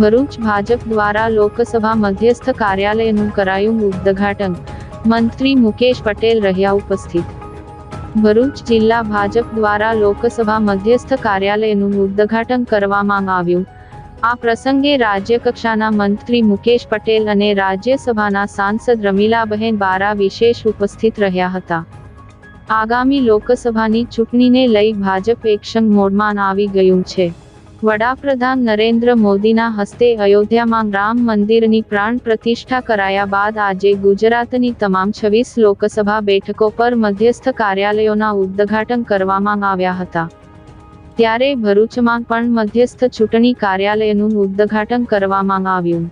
ભરૂચ ભાજપ દ્વારા લોકસભા મધ્યસ્થ કાર્યાલયનું કરાયું ઉદ્ઘાટન. મંત્રી મુકેશ પટેલ રહ્યા ઉપસ્થિત. ભરૂચ જિલ્લા ભાજપ દ્વારા લોકસભા મધ્યસ્થ કાર્યાલયનું ઉદ્ઘાટન કરવામાં આવ્યું. આ પ્રસંગે રાજ્યકક્ષાના મંત્રી મુકેશ પટેલ અને રાજ્યસભાના સાંસદ રમીલાબહેન બારા વિશેષ ઉપસ્થિત રહ્યા હતા. આગામી લોકસભાની ચૂંટણીને લઈ ભાજપ એક્શન મોડમાં આવી ગયું છે. વડાપ્રધાન નરેન્દ્ર મોદીના હસ્તે અયોધ્યામાં રામ મંદિરની પ્રાણ પ્રતિષ્ઠા કરાયા બાદ આજે ગુજરાતની તમામ છવ્વીસ લોકસભા બેઠકો પર મધ્યસ્થ કાર્યાલયોના ઉદ્ઘાટન કરવામાં આવ્યા હતા. ત્યારે ભરૂચમાં પણ મધ્યસ્થ ચૂંટણી કાર્યાલયનું ઉદ્ઘાટન કરવામાં આવ્યું.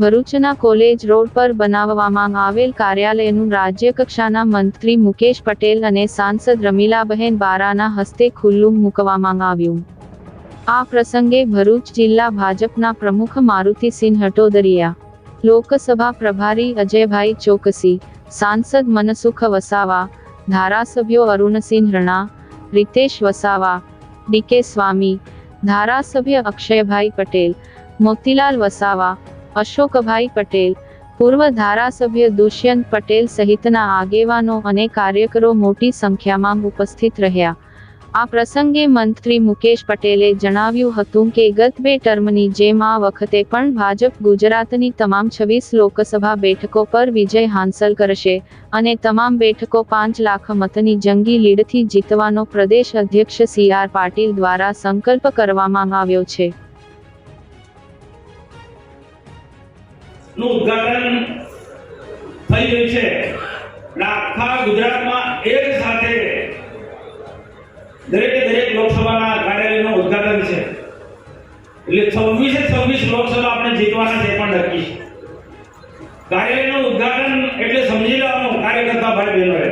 ભરૂચના કોલેજ રોડ પર બનાવવામાં આવેલ કાર્યાલયનું રાજ્યકક્ષાના મંત્રી મુકેશ પટેલ અને સાંસદ રમીલાબહેન બારાના હસ્તે ખુલ્લું મૂકવામાં આવ્યું. આ પ્રસંગે ભરૂચ જિલ્લા ભાજપના પ્રમુખ મારુતિસિંહ હટોદરિયા, લોકસભા પ્રભારી અજયભાઈ ચોકસી, સાંસદ મનસુખ વસાવા, ધારાસભ્યો અરુણસિંહ રણા, રિતેશ વસાવા, ડીકે સ્વામી, ધારાસભ્ય અક્ષયભાઈ પટેલ, મોતીલાલ વસાવા, અશોકભાઈ પટેલ, પૂર્વ ધારાસભ્ય દુષ્યંત પટેલ સહિતના આગેવાનો અને કાર્યકરો મોટી સંખ્યામાં ઉપસ્થિત રહ્યા. આ પ્રસંગે મંત્રી મુકેશ પટેલે જણાવ્યું હતું કે ગત બે ટર્મની જેમ આ વખતે પણ ભાજપ ગુજરાતની તમામ છવ્વીસ લોકસભા બેઠકો પર વિજય હાંસલ કરશે અને તમામ બેઠકો પાંચ લાખ મતની જંગી લીડથી જીતવાનો પ્રદેશ અધ્યક્ષ સી આર પાટીલ દ્વારા સંકલ્પ કરવામાં આવ્યો છે. ગુજરાતમાં એક દરેકે દરેક લોકસભાના કાર્યાલયનું ઉદ્ઘાટન છે. એટલે છવ્વીસે છવ્વીસ લોકસભા આપણે જીતવાના છે પણ નક્કી છે. કાર્યાલયનું ઉદ્ઘાટન એટલે સમજી લેવાનું કાર્યકર્તા ભાઈ બહેનોએ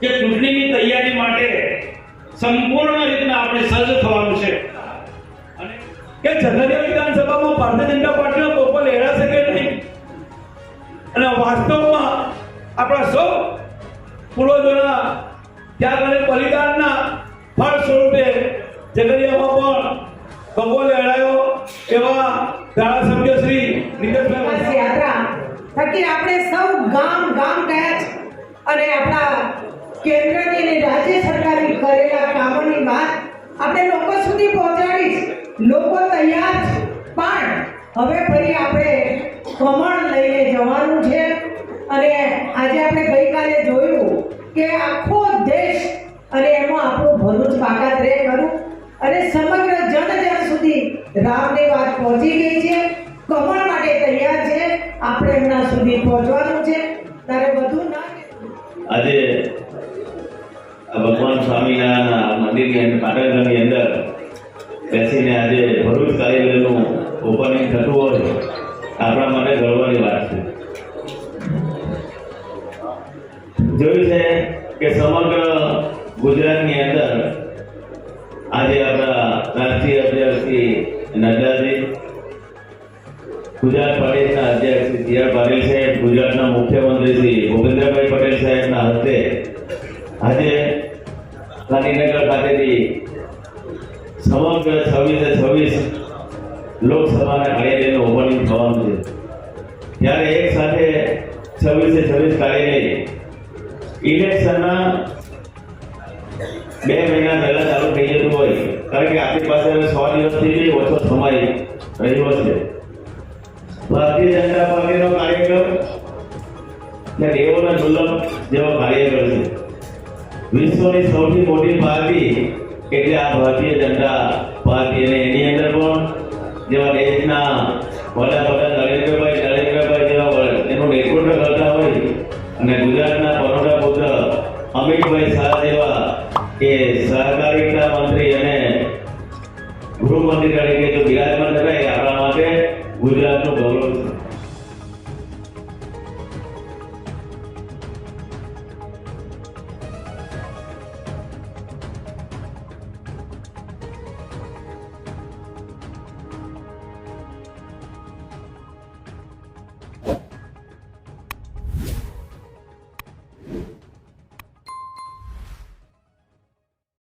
કે ચૂંટણીની તૈયારી માટે સંપૂર્ણ રીતના આપણે સજ્જ થવાનું છે. અને કે ઝઘડિયા વિધાનસભામાં ભારતીય જનતા પાર્ટીનો કોપો હેરાશે કે નહીં. અને વાસ્તવમાં આપણા સૌ પૂર્વજોના ત્યાગ અને બલિદાનના ઝઘડિયામાં પણ કંગો લેડાયો એવા ધારાસભ્ય શ્રી નીતિશભાઈ યાત્રા. થકી આપણે સૌ ગામ ગામ ગયા છે અને આપણા કેન્દ્રની અને રાજ્ય સરકારની કરેલા કામોની વાત આપણે લોકો સુધી પહોંચાડી. લોકો તૈયાર છે. પણ હવે ફરી આપણે કમળ લઈને જવાનું છે. અને આજે આપણે ગઈકાલે જોયું કે આખો દેશ અને એમાં આપણું ભરૂચ બાકાત રે કરું અને સમગ્ર જન જન સુધી રામની વાત પહોંચી ગઈ છે. કમળ માટે તૈયાર છે. આપણે એમના સુધી પહોંચવાનું છે. તારે વધુ ના આજે ભગવાન સ્વામિનારાયણના મંદિરની પાટણગઢની અંદર બેસીને આજે ભરૂચ કાર્યાલયનું ઓપનિંગ થતું હોય, આપણા માટે ગર્વની વાત છે. આજે આપણા રાષ્ટ્રીય અધ્યક્ષ શ્રી નડ્ડાજી, ગુજરાત પ્રદેશના અધ્યક્ષ શ્રી સી આર પાટીલ સાહેબ, ગુજરાતના મુખ્યમંત્રી શ્રી ભૂપેન્દ્રભાઈ પટેલ સાહેબના હસ્તે આજે ગાંધીનગર ખાતેથી સમગ્ર છવ્વીસે છવ્વીસ લોકસભાના કાર્યાલયનું ઓપનિંગ થવાનું છે. ત્યારે એક સાથે છવ્વીસે છવ્વીસ કાર્યાલય ઇલેક્શનના બે મહિના પહેલા ચાલુ કારણ કે આપણી પાસે સો દિવસથી બી ઓછો સમય રહ્યો છે. ભારતીય જનતા પાર્ટીનો કાર્યક્રમ ને દેવોના દુર્લભ જેવો કાર્યક્રમ છે. વિશ્વની સૌથી મોટી પાર્ટી એટલે આ ભારતીય જનતા પાર્ટી. અને એની અંદર પણ જેવા દેશના વડાપ્રધાન ગૃહમંત્રી તરીકે જો બિરાજમાન થતા એ આપણા માટે ગુજરાતનું ગૌરવ